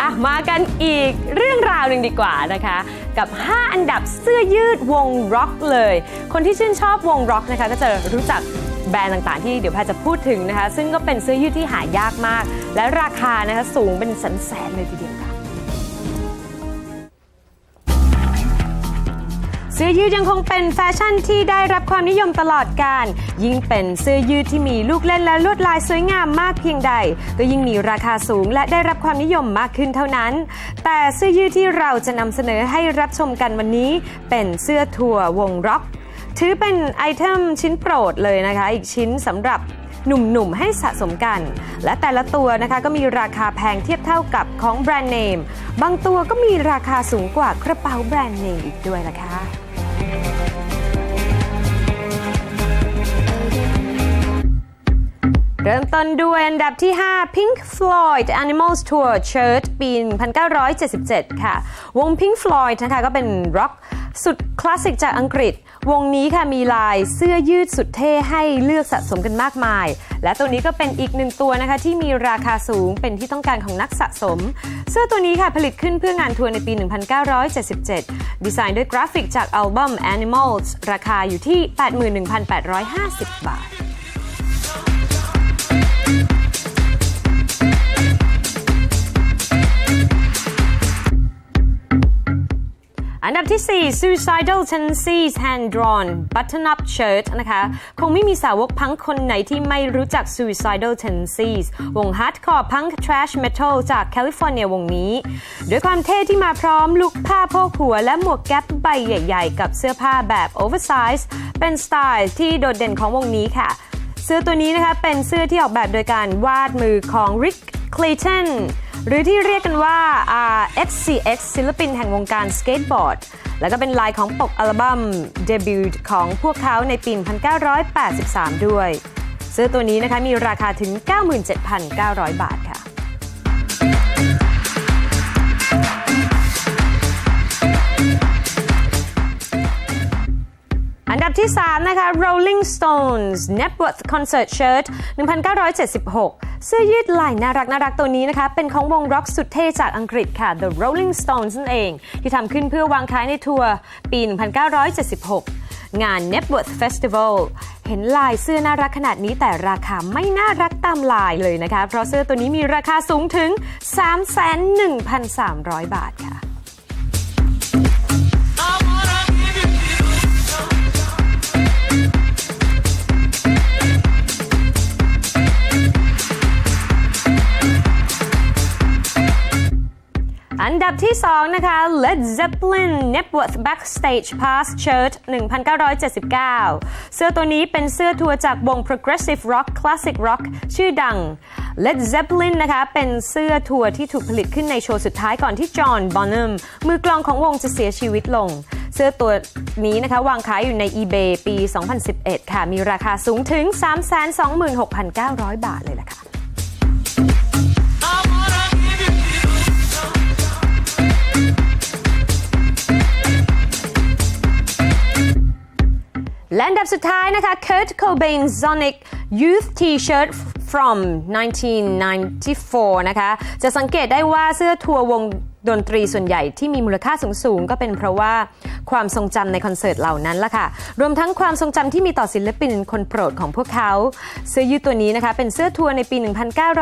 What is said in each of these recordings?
อะมากันอีกเรื่องราวหนึ่งดีกว่านะคะ กับ 5 อันดับเสื้อยืดวงร็อกเลย คนที่ชื่นชอบวงร็อกนะคะ ก็จะรู้จักแบรนด์ต่างๆที่เดี๋ยวแพทย์จะพูดถึงนะคะ ซึ่งก็เป็นเสื้อยืดที่หายากมาก และราคานะคะสูงเป็นแสนๆเลยทีเดียวค่ะ สื้อยืดยังคงเป็นแฟชั่นที่ได้รับความนิยมตลอดการ ยิ่งเป็นเสื้อยืดที่มีลูกเล่นและลวดลายสวยงามมากเพียงใด ก็ยิ่งมีราคาสูงและได้รับความนิยมมากขึ้นเท่านั้น แต่เสื้อยืดที่เราจะนำเสนอให้รับชมกันวันนี้ เป็นเสื้อทัวร์วงร็อก ถือเป็นไอเทมชิ้นโปรดเลยนะคะ อีกชิ้นสำหรับหนุ่มๆให้สะสมกัน และแต่ละตัวนะคะก็มีราคาแพงเทียบเท่ากับของแบรนด์เนม บางตัวก็มีราคาสูงกว่ากระเป๋าแบรนด์เนมอีกด้วยล่ะค่ะ เริ่มต้นด้วยอันดับที่ 5 Pink Floyd Animals Tour Shirt ปี 1977 ค่ะ วง Pink Floyd นะคะก็เป็นร็อกสุดคลาสสิกจากอังกฤษ วงนี้ค่ะมีลายเสื้อยืดสุดเท่ให้เลือกสะสมกันมากมาย และตัวนี้ก็เป็นอีกหนึ่งตัวนะคะที่มีราคาสูงเป็นที่ต้องการของนักสะสม เสื้อตัวนี้ค่ะผลิตขึ้นเพื่องานทัวร์ในปี 1977 ดีไซน์ด้วยกราฟิกจากอัลบั้ม Animals ราคาอยู่ที่ 81,850 บาท อันดับที่ 4 Suicidal Tendencies Hand Drawn Button Up Shirt นะคะ คงไม่มีสาวกพังคนไหนที่ไม่รู้จัก Suicidal Tendencies วง Hardcore Punk Trash Metal จากแคลิฟอร์เนียวงนี้ ด้วยความเท่ที่มาพร้อมลุคผ้าโพกหัวและหมวกแก๊ปใบใหญ่ๆ กับเสื้อผ้าแบบ Oversize เป็นสไตล์ที่โดดเด่นของวงนี้ค่ะ เสื้อตัวนี้นะคะเป็นเสื้อที่ออกแบบโดยการวาดมือของ Rick Clayton หรือที่เรียกกันว่า RXCX ศิลปินแห่งวงการสเก็ตบอร์ด แล้วก็เป็นลายของปกอัลบั้มเดบิวต์ของพวกเขาในปี 1983 ด้วย เสื้อตัวนี้นะคะมีราคาถึง 97,900 บาทค่ะอันดับที่ 3 นะคะ Rolling Stones Networth Concert Shirt 1976 เสื้อยืดลายน่ารักน่ารักตัวนี้นะคะ เป็นของวงร็อกสุดเท่จากอังกฤษค่ะ The Rolling Stones นั่นเอง ที่ทำขึ้นเพื่อวางขายในทัวร์ปี 1976 งาน Networth Festival เห็นลายเสื้อน่ารักขนาดนี้แต่ราคาไม่น่ารักตามลายเลยนะคะ เพราะเสื้อตัวนี้มีราคาสูงถึง 31,300 บาทค่ะ อันดับที่ 2 นะคะ Led Zeppelin Networth Backstage Pass Shirt 1979 เสื้อตัวนี้เป็นเสื้อทัวร์จากวง Progressive Rock Classic Rock ชื่อดัง Led Zeppelin นะคะเป็นเสื้อทัวร์ที่ถูกผลิตขึ้นในโชว์สุดท้ายก่อนที่จอห์นบอน a m มือกลองของวงจะเสียชีวิตลง เสื้อตัวนี้นะคะวางขายอยู่ใน eBay ปี 2011 ค่ะ มีราคาสูงถึง 326,900 บาทเลยล่ะค่ะ สุดท้ายนะคะ Kurt Cobain Sonic Youth T-shirt from 1994 นะคะ จะสังเกตได้ว่าเสื้อทัวร์วงดนตรีส่วนใหญ่ที่มีมูลค่าสูงๆ ก็เป็นเพราะว่าความทรงจำในคอนเสิร์ตเหล่านั้นล่ะค่ะ รวมทั้งความทรงจำที่มีต่อศิลปินคนโปรดของพวกเขา เสื้อยืดตัวนี้นะคะ เป็นเสื้อทัวร์ในปี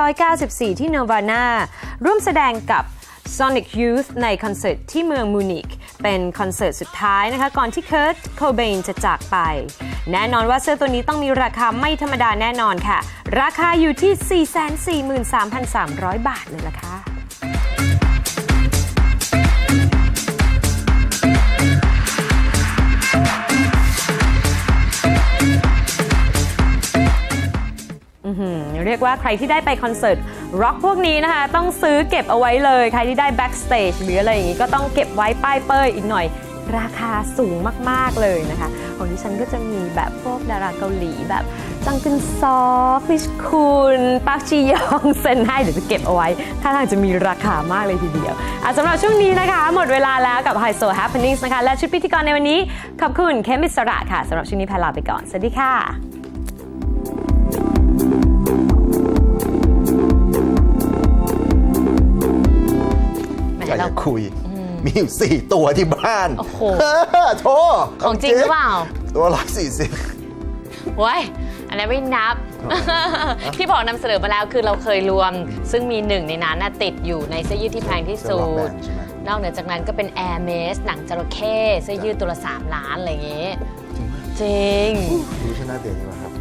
1994 ที่ Nirvana ร่วมแสดงกับ Sonic Youth ในคอนเสิร์ตที่เมืองมูนิกเป็นคอนเสิร์ตสุดท้ายนะคะ ก่อนที่เคิร์ตโคเบนจะจากไป แน่นอนว่าเสื้อตัวนี้ต้องมีราคาไม่ธรรมดาแน่นอนค่ะ ราคาอยู่ที่ 443,300 บาทเลยล่ะค่ะเรียกว่าใครที่ได้ไปคอนเสิร์ตร็อกพวกนี้นะคะ ต้องซื้อเก็บเอาไว้เลย ใครที่ได้แบ็กสเตจหรืออะไรอย่างนี้ก็ต้องเก็บไว้ป้ายเป้ยอีกหน่อย ราคาสูงมากๆเลยนะคะ ของดิฉันก็จะมีแบบพวกดาราเกาหลีแบบจังกึนซอคริสคุณปักจียองเซนให้เดี๋ยวจะเก็บเอาไว้ถ้าทางจะมีราคามากเลยทีเดียวอะสำหรับช่วงนี้นะคะ หมดเวลาแล้วกับ High Soul Happenings นะคะ และชุดพิธีกรในวันนี้ ขอบคุณเคมิสระค่ะสำหรับช่วงนี้พรลาไปก่อน สวัสดีค่ะจะเราคุย มีอยู่สี่ตัวที่บ้าน โอ้โหโธ่ของจริงหรือเปล่า ตัวร้อยสี่สิบเว้ยอันนั้นไม่นับ ที่บอกนำเสนอมาแล้วคือเราเคยรวม ซึ่งมีหนึ่งในนั้นน่ะติดอยู่ในเสื้อยืดที่แพงที่สุดใช่ไหม นอกเหนือจากนั้นก็เป็น Air m a s หนังจระเข้เสื้อยืดตัวละ3ล้าน อะไรอย่างงี้จริง ดูชนะเด่นดีกว่าครับ